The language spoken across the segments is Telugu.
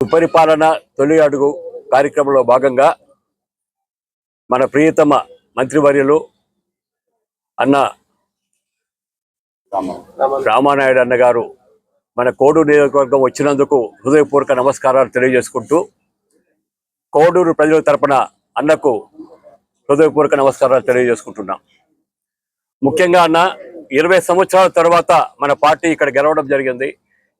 సుపరిపాలన తొలి అడుగు కార్యక్రమంలో భాగంగా మన ప్రియతమ మంత్రివర్యులు అన్న రామానాయుడు అన్న గారు మన కోడూరు నియోజకవర్గం వచ్చినందుకు హృదయపూర్వక నమస్కారాలు తెలియజేసుకుంటూ కోడూరు ప్రజల తరపున అన్నకు హృదయపూర్వక నమస్కారాలు తెలియజేసుకుంటున్నాం. ముఖ్యంగా అన్న ఇరవై సంవత్సరాల తర్వాత మన పార్టీ ఇక్కడ గెలవడం జరిగింది.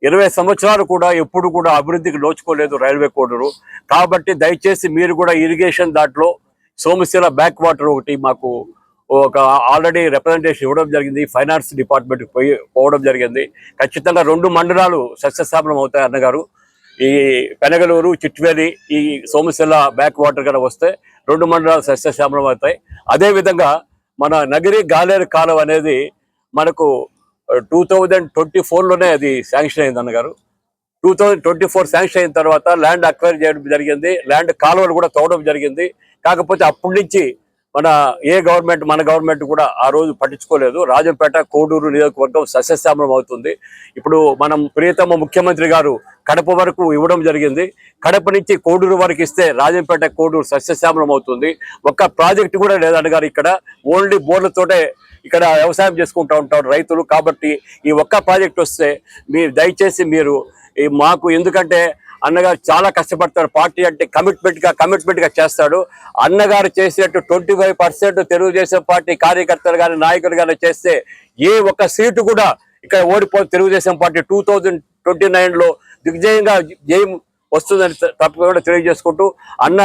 ఇరవై సంవత్సరాలు కూడా ఎప్పుడు కూడా అభివృద్ధికి నోచుకోలేదు రైల్వే కోడరు. కాబట్టి దయచేసి మీరు కూడా ఇరిగేషన్ దాంట్లో సోమశిల బ్యాక్ వాటర్ ఒకటి మాకు ఒక ఆల్రెడీ రిప్రజెంటేషన్ ఇవ్వడం జరిగింది. ఫైనాన్స్ డిపార్ట్మెంట్కి పోయి పోవడం జరిగింది. ఖచ్చితంగా రెండు మండలాలు సస్యస్థాపనం అవుతాయి అన్నగారు. ఈ పెనగలూరు చిట్వేలి ఈ సోమశిల బ్యాక్ వాటర్ కనుక వస్తే రెండు మండలాలు సస్యశ్యామలం అవుతాయి. అదేవిధంగా మన నగరి గాలేరు కాలం అనేది మనకు టూ థౌజండ్ ట్వంటీ ఫోర్లోనే అది శాంక్షన్ అయింది అన్నగారు. Two thousand twenty four sanction అయిన తర్వాత ల్యాండ్ అక్వైర్ చేయడం జరిగింది. ల్యాండ్ కాలువలు కూడా తవ్వడం జరిగింది. కాకపోతే అప్పటి నుంచి మన ఏ గవర్నమెంట్ మన గవర్నమెంట్ కూడా ఆ రోజు పట్టించుకోలేదు. రాజంపేట కోడూరు నియోజకవర్గం సస్యశ్యామలం అవుతుంది. ఇప్పుడు మనం ప్రియతమ ముఖ్యమంత్రి గారు కడప వరకు ఇవ్వడం జరిగింది. కడప నుంచి కోడూరు వరకు ఇస్తే రాజంపేట కోడూరు సస్యశ్యామలం అవుతుంది. ఒక్క ప్రాజెక్ట్ కూడా లేదన్నగారు ఇక్కడ. ఓన్లీ బోర్లతోటే ఇక్కడ వ్యవసాయం చేసుకుంటూ ఉంటారు రైతులు కాబట్టి ఈ ఒక్క ప్రాజెక్ట్ వస్తే మీరు దయచేసి మీరు ఈ మాకు ఎందుకంటే అన్నగారు చాలా కష్టపడతారు. పార్టీ అంటే కమిట్మెంట్గా కమిట్మెంట్గా చేస్తాడు. అన్నగారు చేసినట్టు twenty five percent Telugu Desam party కార్యకర్తలు కానీ నాయకులు కానీ చేస్తే ఏ ఒక్క సీటు కూడా ఇక్కడ ఓడిపో Telugu Desam party. Two thousand twenty నైన్లో దిగ్జయంగా జయం వస్తుందని తప్పకుండా తెలియజేసుకుంటూ అన్న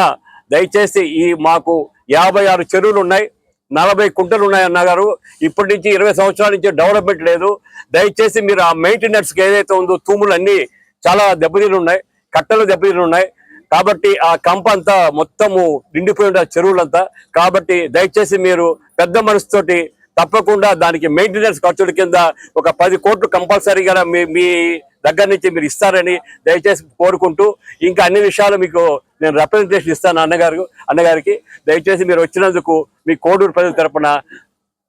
దయచేసి ఈ మాకు యాభై ఆరు చెరువులు ఉన్నాయి. నలభై కుంటలు ఉన్నాయి అన్నగారు ఇప్పటి నుంచి ఇరవై సంవత్సరాల నుంచి డెవలప్మెంట్ లేదు. దయచేసి మీరు ఆ మెయింటెనెన్స్కి ఏదైతే ఉందో తూములు అన్ని చాలా దెబ్బతీలు ఉన్నాయి కట్టలు దెబ్బతీలు ఉన్నాయి కాబట్టి ఆ కంప అంతా మొత్తము నిండిపోయి ఉండే చెరువులంతా. కాబట్టి దయచేసి మీరు పెద్ద మనసుతోటి తప్పకుండా దానికి మెయింటెనెన్స్ ఖర్చుల కింద ఒక పది కోట్లు కంపల్సరీగా మీ మీ దగ్గర నుంచి మీరు ఇస్తారని దయచేసి కోరుకుంటూ ఇంకా అన్ని విషయాలు మీకు నేను రిప్రజెంటేషన్ ఇస్తాను అన్నగారు అన్నగారికి. దయచేసి మీరు వచ్చినందుకు మీ కోడూరు ప్రజల తరపున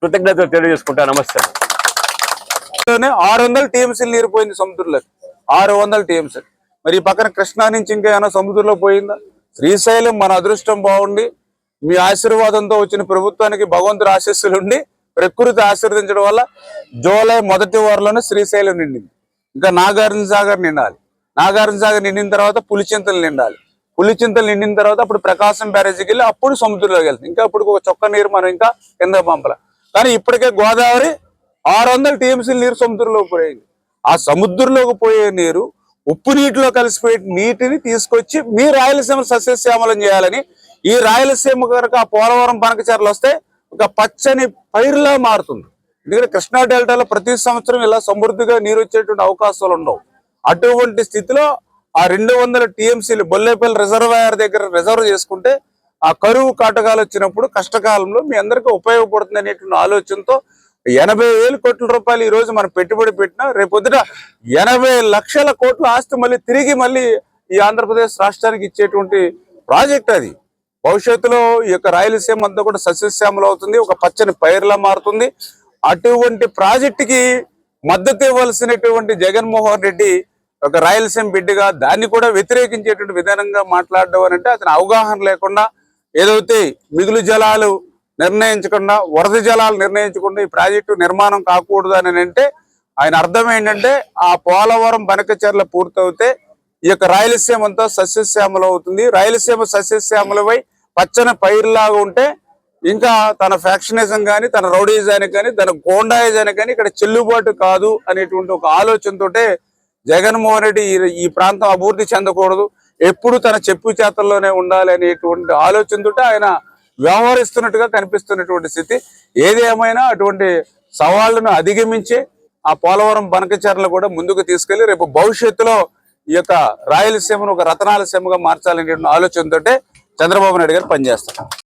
కృతజ్ఞతలు తెలియజేసుకుంటాను. నమస్తే. ఆరు వందల టీఎంసీలు నీరు పోయింది సముద్రంలో ఆరు వందల టీఎంసీలు మరి ఈ పక్కన కృష్ణా నుంచి ఇంకా ఏమైనా సముద్రంలో పోయిందా? శ్రీశైలం మన అదృష్టం బాగుండి మీ ఆశీర్వాదంతో వచ్చిన ప్రభుత్వానికి భగవంతుడు ఆశీస్సులుండి ప్రకృతి ఆశీర్వదించడం వల్ల జూలై మొదటి వారంలోనే శ్రీశైలం నిండింది. ఇంకా నాగార్జున సాగర్ నిండాలి. నాగార్జున సాగర్ నిండిన తర్వాత పులిచింతలు నిండాలి. పులిచింతలు నిండిన తర్వాత అప్పుడు ప్రకాశం బ్యారేజీకి వెళ్ళి అప్పుడు సముద్రంలోకి వెళ్తుంది ఇంకా అప్పుడు ఒక చొక్క నీరు మనం ఇంకా కింద పంపల. కానీ ఇప్పటికే గోదావరి ఆరు వందల టీఎంసీ నీరు సముద్రంలోకి పోయింది. ఆ సముద్రంలోకి పోయే నీరు ఉప్పు నీటిలో కలిసిపోయే నీటిని తీసుకొచ్చి మీ రాయలసీమ సస్యశ్యామలం చేయాలని ఈ రాయలసీమ కనుక ఆ పోలవరం పనకచీరలు వస్తే ఒక పచ్చని పైరులా మారుతుంది. ఎందుకంటే కృష్ణా డెల్టాలో ప్రతి సంవత్సరం ఇలా సమృద్ధిగా నీరు వచ్చేటువంటి అవకాశాలు ఉండవు. అటువంటి స్థితిలో ఆ రెండు వందల టీఎంసీలు బొల్లేపల్లి రిజర్వాయర్ దగ్గర రిజర్వ్ చేసుకుంటే ఆ కరువు కాటకాలు వచ్చినప్పుడు కష్టకాలంలో మీ అందరికీ ఉపయోగపడుతుంది అనేటువంటి ఆలోచనతో ఎనభై వేల కోట్ల రూపాయలు ఈ రోజు మనం పెట్టుబడి పెట్టినా రేపొద్దుట ఎనభై లక్షల కోట్ల ఆస్తి మళ్ళీ తిరిగి మళ్ళీ ఈ ఆంధ్రప్రదేశ్ రాష్ట్రానికి ఇచ్చేటువంటి ప్రాజెక్ట్ అది. భవిష్యత్తులో ఈ యొక్క రాయలసీమ అంతా కూడా సస్యశ్యామలం అవుతుంది ఒక పచ్చని పైర్లా మారుతుంది. అటువంటి ప్రాజెక్టుకి మద్దతు ఇవ్వాల్సినటువంటి జగన్మోహన్ రెడ్డి ఒక రాయలసీమ బిడ్డగా దాన్ని కూడా వ్యతిరేకించేటువంటి విధానంగా మాట్లాడడం అని అంటే అతని అవగాహన లేకుండా ఏదైతే మిగులు జలాలు నిర్ణయించకుండా వరద జలాలు నిర్ణయించకుండా ఈ ప్రాజెక్టు నిర్మాణం కాకూడదు అని అంటే ఆయన అర్థం ఏంటంటే ఆ పోలవరం బనకచర్ల పూర్తవుతే ఈ యొక్క రాయలసీమ అంతా సస్యశ్యామలం అవుతుంది. రాయలసీమ సస్యశ్యామలపై పచ్చని పైరులాగా ఉంటే ఇంకా తన ఫ్యాక్షనిజం కానీ తన రౌడీజానికి కానీ తన గోండాయిజానికి కానీ ఇక్కడ చెల్లుబాటు కాదు అనేటువంటి ఒక ఆలోచనతోటే జగన్మోహన్ రెడ్డి ఈ- ప్రాంతం అభివృద్ధి చెందకూడదు. ఎప్పుడు తన చెప్పు చేతల్లోనే ఉండాలి అనేటువంటి ఆలోచనతో ఆయన వ్యవహరిస్తున్నట్టుగా కనిపిస్తున్నటువంటి స్థితి. ఏది ఏమైనా అటువంటి సవాళ్ళను అధిగమించి ఆ పోలవరం బనకచర్లను కూడా ముందుకు తీసుకెళ్ళి రేపు భవిష్యత్తులో ఈ యొక్క రాయలసీమను ఒక రతనాలసీమగా మార్చాలనేటువంటి ఆలోచనతోటే చంద్రబాబు నాయుడు గారు పనిచేస్తారు.